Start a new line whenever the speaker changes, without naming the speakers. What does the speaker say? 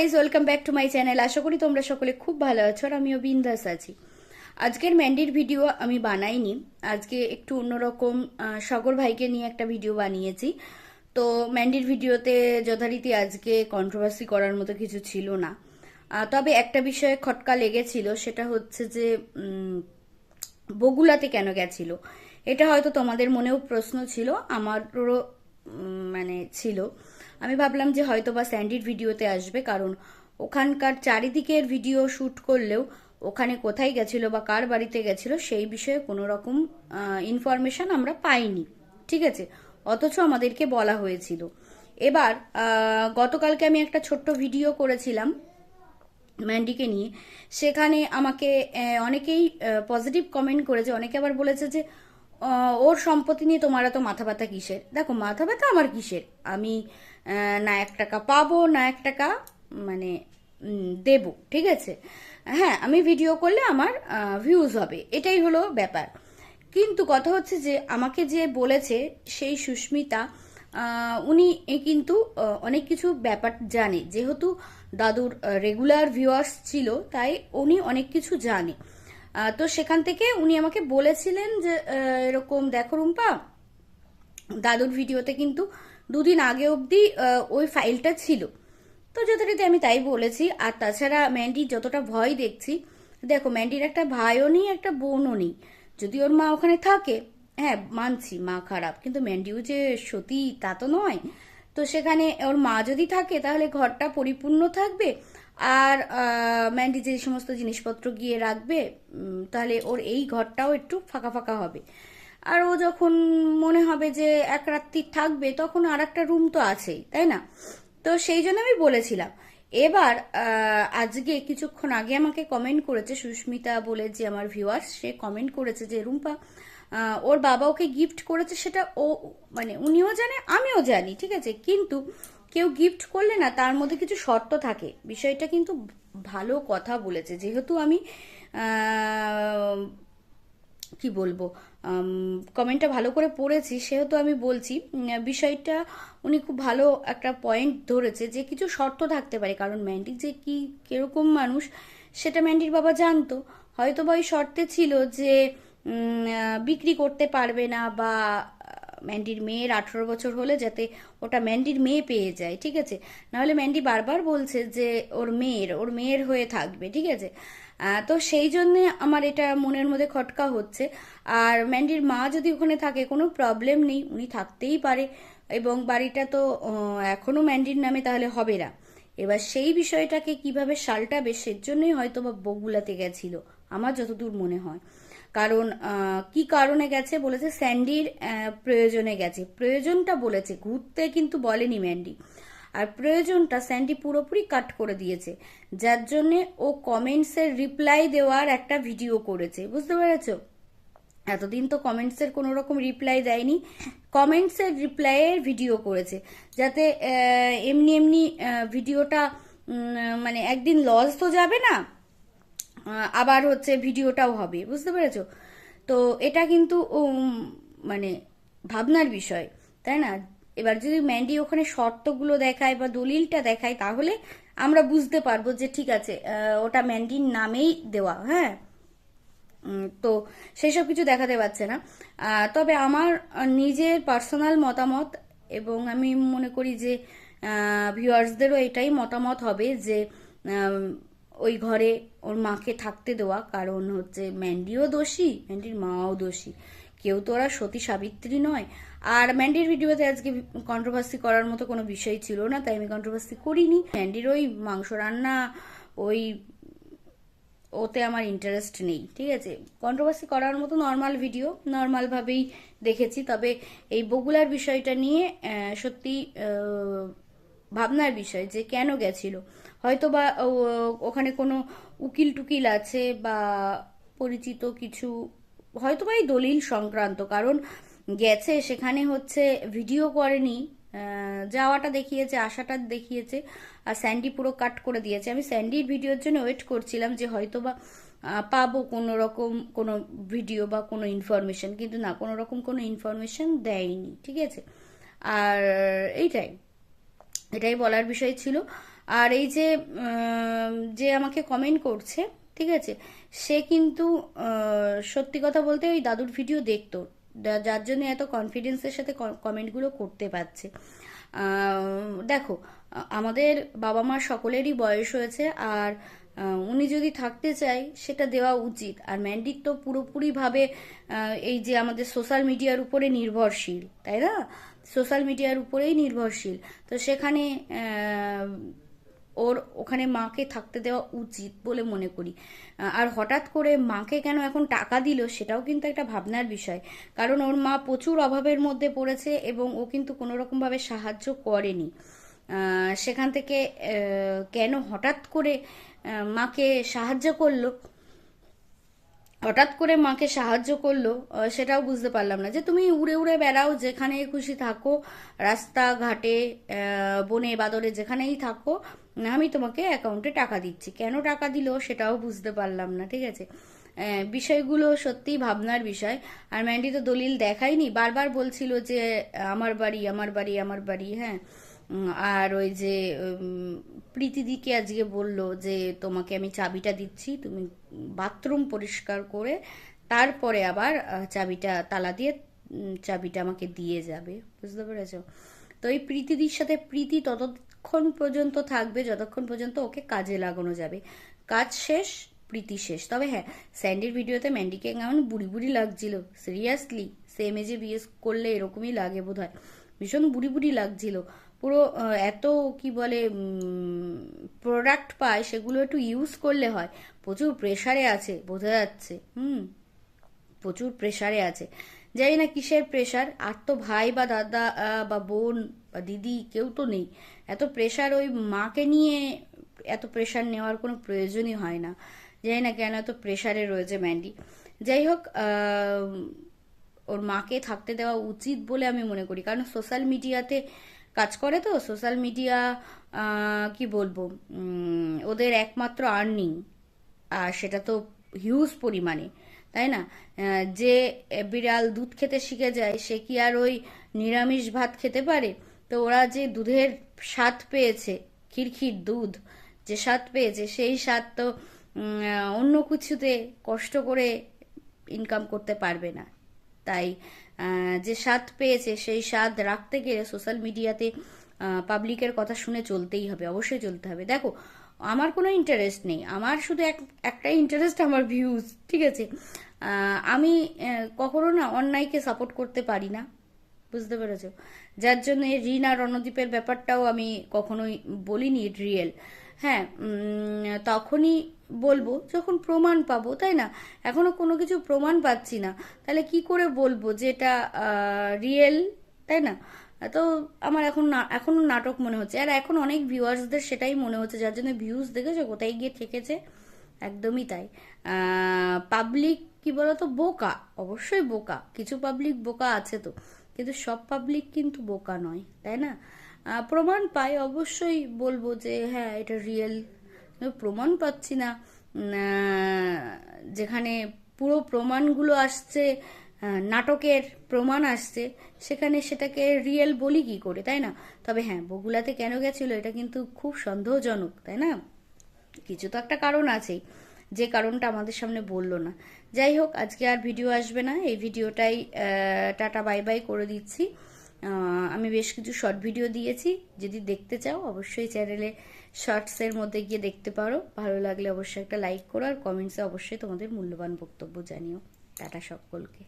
Guys welcome back to my channel আশা করি তোমরা সকলে খুব ভালো আছো আর আমিও বিন্দাস আছি। আজকের ম্যান্ডির ভিডিও আমি বানাইনি। আজকে একটু অন্যরকম সাগর ভাইকে নিয়ে একটা ভিডিও বানিয়েছি। তো ম্যান্ডির ভিডিওতে যথারীতি আজকে কন্ট্রোভার্সি করার মতো কিছু ছিল না। তবে একটা বিষয়ে খটকা লেগেছিল, সেটা হচ্ছে যে বগুলাতে কেন গেছিল? এটা হয়তো তোমাদের মনেও প্রশ্ন ছিল, আমারও মানে ছিল। আমি ভাবলাম যে হয়তো বা স্যান্ডির ভিডিওতে আসবে, কারণ ওখানকার চারিদিকের ভিডিও শ্যুট করলেও ওখানে কোথায় গেছিল বা কার বাড়িতে গেছিল সেই বিষয়ে কোনো রকম ইনফরমেশন আমরা পাইনি, ঠিক আছে? অথচ আমাদেরকে বলা হয়েছিল। এবার গতকালকে আমি একটা ছোট্ট ভিডিও করেছিলাম ম্যান্ডিকে নিয়ে। সেখানে আমাকে অনেকেই পজিটিভ কমেন্ট করেছে। অনেকে আবার বলেছে যে ওর সম্পত্তি নিয়ে তোমার এত মাথা ব্যথা কিসের? দেখো মাথা ব্যথা আমার কিসের? আমি না এক টাকা পাবো, না এক টাকা মানে দেবো, ঠিক আছে? হ্যাঁ আমি ভিডিও করলে আমার ভিউজ হবে। এটাই হলো ব্যাপার। কিন্তু কথা হচ্ছে যে, আমাকে যে বলেছে সেই সুস্মিতা উনি কিন্তু অনেক কিছু ব্যাপার জানে। যেহেতু দাদুর রেগুলার ভিউয়ার্স ছিল, তাই উনি অনেক কিছু জানে। তো সেখান থেকে উনি আমাকে বলেছিলেন যে এরকম দেখো রুম্পা, দাদুর ভিডিওতে কিন্তু দুদিন আগে অবধি ওই ফাইলটা ছিল। তো যথারীতি আমি তাই বলেছি। আর তাছাড়া ম্যান্ডির যতটা ভয় দেখছি, দেখো ম্যান্ডির একটা ভাইও নেই, একটা বোনও নেই। যদি ওর মা ওখানে থাকে হ্যাঁ মানছি, মা খারাপ। কিন্তু ম্যান্ডিও যে সতী, তা তো নয়। তো সেখানে ওর মা যদি থাকে, তাহলে ঘরটা পরিপূর্ণ থাকবে। আর ম্যান্ডি যে সমস্ত জিনিসপত্র গিয়ে রাখবে তাহলে ওর এই ঘরটাও একটু ফাঁকা ফাঁকা হবে। আর ও যখন মনে হবে যে এক রাত্রি থাকবে, তখন আর একটা রুম তো আছেই, তাই না? তো সেই জন্য আমি বলেছিলাম। এবার আজকে কিছুক্ষণ আগে আমাকে কমেন্ট করেছে সুস্মিতা বলে যে আমার ভিউয়ার্স সে কমেন্ট করেছে যে, রুম্পা ওর বাবা ওকে গিফট করেছে, সেটা ও মানে উনিও জানে, আমিও জানি, ঠিক আছে? কিন্তু কেউ গিফট করলে না, তার মধ্যে কিছু শর্ত থাকে। বিষয়টা কিন্তু ভালো কথা বলেছে। যেহেতু আমি কি বলব কমেন্টটা ভালো করে পড়েছি, সেহেতু আমি বলছি বিষয়টা উনি খুব ভালো একটা পয়েন্ট ধরেছে যে কিছু শর্ত থাকতে পারে। কারণ ম্যান্ডি যে কি, কীরকম মানুষ, সেটা ম্যান্ডির বাবা জানতো। হয়তো বা ওই শর্তে ছিল যে বিক্রি করতে পারবে না বা ম্যান্ডির মেয়ের আঠেরো বছর হলে যাতে ওটা ম্যান্ডির মেয়ে পেয়ে যায়, ঠিক আছে? নাহলে ম্যান্ডি বারবার বলছে যে ওর মেয়ের ওর মেয়ের হয়ে থাকবে, ঠিক আছে? তো সেই জন্যে আমার এটা মনের মধ্যে খটকা হচ্ছে। আর ম্যান্ডির মা যদি ওখানে থাকে, কোনো প্রবলেম নেই, উনি থাকতেই পারে। এবং বাড়িটা তো এখনও ম্যান্ডির নামে তাহলে হবে না। এবার সেই বিষয়টাকে কীভাবে সালটাবে, সেজন্যই হয়তো বা বগুলাতে গেছিল, আমার যতদূর মনে হয়। কারণ কি কারণে গেছে বলেছে? স্যান্ডির প্রয়োজনে গেছে। প্রয়োজনটা বলেছে, ঘুরতে কিন্তু বলেনি ম্যান্ডি। আর প্রয়োজনটা স্যান্ডি পুরোপুরি কাট করে দিয়েছে। যার জন্যে ও কমেন্টসের রিপ্লাই দেওয়ার একটা ভিডিও করেছে। বুঝতে পেরেছ? এতদিন তো কমেন্টসের কোনো রকম রিপ্লাই দেয়নি। কমেন্টসের রিপ্লাইয়ের ভিডিও করেছে। যাতে এমনি এমনি ভিডিওটা মানে একদিন লস তো যাবে না। আবার হচ্ছে ভিডিওটাও হবে, বুঝতে পেরেছ? তো এটা কিন্তু মানে ভাবনার বিষয়, তাই না? এবার যদি ম্যান্ডি ওখানে শর্তগুলো দেখায় বা দলিলটা দেখায়, তাহলে আমরা বুঝতে পারব যে ঠিক আছে ওটা ম্যান্ডির নামেই দেওয়া হ্যাঁ? তো সেই সব কিছু দেখাতে পারছে না। তবে আমার নিজের পার্সোনাল মতামত এবং আমি মনে করি যে ভিউয়ার্সদেরও এটাই মতামত হবে যে ওই ঘরে ওর মাকে থাকতে দেওয়া, কারণ হচ্ছে ম্যান্ডিও দোষী, ম্যান্ডির মাও দোষী। কেউ তো ওরা সতী সাবিত্রী নয়। আর ম্যান্ডির ভিডিওতে আজকে কন্ট্রোভার্সি করার মতো কোনো বিষয় ছিল না, তাই আমি কন্ট্রোভার্সি করিনি। ম্যান্ডির ওই মাংস রান্না, ওই ওতে আমার ইন্টারেস্ট নেই, ঠিক আছে? কন্ট্রোভার্সি করার মতো নর্মাল ভিডিও নর্মালভাবেই দেখেছি। তবে এই বগুলার বিষয়টা নিয়ে সত্যি ভাবনার বিষয় যে কেন গেছিল। হয়তো বা ওখানে কোনো উকিল টুকিল আছে বা পরিচিত কিছু হয়তো বা এই দলিল সংক্রান্ত, কারণ গেছে, সেখানে হচ্ছে ভিডিও করেনি যাওয়াটা দেখিয়েছে, আসাটা দেখিয়েছে, আর স্যান্ডি পুরো কাট করে দিয়েছে। আমি স্যান্ডির ভিডিওর জন্য ওয়েট করছিলাম যে হয়তো বা পাবো কোনো রকম কোনো ভিডিও বা কোনো ইনফরমেশন, কিন্তু না, কোনো রকম কোনো ইনফরমেশন দেয়নি, ঠিক আছে? আর এইটাই, এটাই বলার বিষয় ছিল। আর এই যে যে আমাকে কমেন্ট করছে, ঠিক আছে? সে কিন্তু সত্যি কথা বলতে ওই দাদুর ভিডিও দেখতো। যার জন্য এত কনফিডেন্সের সাথে কমেন্টগুলো করতে পারছে। দেখো, আমাদের বাবা মা সকলেরই বয়স হয়েছে আর উনি যদি থাকতে চাই সেটা দেওয়া উচিত। আর ম্যান্ডিক তো পুরোপুরিভাবে এই যে আমাদের সোশ্যাল মিডিয়ার উপরে নির্ভরশীল, তাই না? সোশ্যাল মিডিয়ার উপরেই নির্ভরশীল। তো সেখানে ওর ওখানে মাকে থাকতে দেওয়া উচিত বলে মনে করি। আর হঠাৎ করে মাকে কেন এখন টাকা দিল সেটাও কিন্তু একটা ভাবনার বিষয়। কারণ ওর মা প্রচুর অভাবের মধ্যে পড়েছে এবং ও কিন্তু কোনো রকমভাবে সাহায্য করেনি। সেখান থেকে কেন হঠাৎ করে মাকে সাহায্য করল হঠাৎ করে মাকে সাহায্য করল সেটাও বুঝতে পারলাম না। যে তুমি উড়ে উড়ে বেড়াও, যেখানে খুশি থাকো রাস্তাঘাটে বনে বাদরে যেখানেই থাকো, আমি তোমাকে অ্যাকাউন্টে টাকা দিচ্ছি। কেন টাকা দিল সেটাও বুঝতে পারলাম না, ঠিক আছে? বিষয়গুলো সত্যিই ভাবনার বিষয়। আর ম্যান্ডি তো দলিল দেখায়নি, বারবার বলছিল যে, আমার বাড়ি আমার বাড়ি আমার বাড়ি হ্যাঁ। আর ওই যে প্রীতিদিকে আজকে বলল যে, তোমাকে আমি চাবিটা দিচ্ছি, তুমি বাথরুম পরিষ্কার করে তারপরে আবার চাবিটা, তালা দিয়ে চাবিটা আমাকে দিয়ে যাবে। বুঝতে পেরেছ? তো এই প্রীতিদির সাথে প্রীতি ততক্ষণ পর্যন্ত থাকবে, যতক্ষণ পর্যন্ত ওকে কাজে লাগানো যাবে। কাজ শেষ, প্রীতি শেষ। তবে হ্যাঁ স্যান্ডির ভিডিওতে ম্যান্ডিকে কেমন বুড়ি বুড়ি লাগছিল। সিরিয়াসলি সেম এজে বিয়ে করলে এরকমই লাগে বোধ হয় ভীষণ বুড়ি বুড়ি লাগছিল। পুরো এত কি বলে প্রোডাক্ট পায়, সেগুলো একটু ইউজ করলে হয়। প্রচুর প্রেশারে আছে, বোঝা যাচ্ছে, হুম? প্রচুর প্রেশারে আছে। জানি না কিসের প্রেশার আর তো ভাই বা দাদা বা বোন, বা দিদি, কেউ তো নেই। এত প্রেশার ওই মাকে নিয়ে এত প্রেশার নেওয়ার কোনো প্রয়োজনই হয় না। জানি না কেন এত প্রেশারে রয়েছে ম্যান্ডি যাই হোক ওর মাকে থাকতে দেওয়া উচিত বলে আমি মনে করি। কারণ সোশ্যাল মিডিয়াতে কাজ করে তো সোশ্যাল মিডিয়া কি বলব ওদের একমাত্র আর্নিং আর সেটা তো হিউজ পরিমাণে, তাই না? যে বিড়াল দুধ খেতে শিখে যায়, সে কি আর ওই নিরামিষ ভাত খেতে পারে? তো ওরা যে দুধের স্বাদ পেয়েছে খিরখির দুধ, যে স্বাদ পেয়েছে, সেই স্বাদ তো অন্য কিছুতে কষ্ট করে ইনকাম করতে পারবে না। তাই যে স্বাদ পেয়েছে, সেই স্বাদ রাখতে গেলে সোশ্যাল মিডিয়াতে পাবলিকের কথা শুনে চলতেই হবে, অবশ্যই চলতে হবে। দেখো, আমার কোনো ইন্টারেস্ট নেই, আমার শুধু এক একটা ইন্টারেস্ট আমার ভিউজ ঠিক আছে? আমি কখনো না অন্যায়কে সাপোর্ট করতে পারি না, বুঝতে পেরেছ? যার জন্য আর রণদীপের ব্যাপারটাও আমি কখনোই বলিনি রিয়েল হ্যাঁ তখনই বলব, যখন প্রমাণ পাবো, তাই না? এখনও কোনো কিছু প্রমাণ পাচ্ছি না। তাহলে কি করে বলব যে এটা রিয়েল তাই না? তো আমার এখন না এখনও নাটক মনে হচ্ছে। আর এখন অনেক ভিউয়ার্সদের সেটাই মনে হচ্ছে, যার জন্য ভিউজ দেখেছ? কোথায় গিয়ে ঠেকেছে? একদমই তাই। পাবলিক কি বলতো? বোকা, অবশ্যই বোকা। কিছু পাবলিক বোকা আছে তো। কিন্তু সব পাবলিক কিন্তু বোকা নয়, তাই না? প্রমাণ পাই, অবশ্যই বলব যে হ্যাঁ এটা রিয়েল প্রমাণ পাচ্ছি না। যেখানে পুরো প্রমাণগুলো আসছে নাটকের প্রমাণ আসছে, সেখানে সেটাকে রিয়েল বলি কি করে, তাই না? তবে হ্যাঁ বগুলাতে কেন গেছিল, এটা কিন্তু খুব সন্দেহজনক, তাই না? কিছু তো একটা কারণ আছেই, যে কারণটা আমাদের সামনে বলল না। যাই হোক, আজকে আর ভিডিও আসবে না। এই ভিডিওটাই টাটা বাই বাই করে দিচ্ছি। আমি বেশ কিছু শর্ট ভিডিও দিয়েছি। যদি দেখতে চাও, অবশ্যই চ্যানেলে শর্টসের মধ্যে গিয়ে দেখতে পারো। ভালো লাগলে অবশ্যই একটা লাইক করো আর কমেন্টসে অবশ্যই তোমাদের মূল্যবান বক্তব্য জানিও। টাটা সকলকে।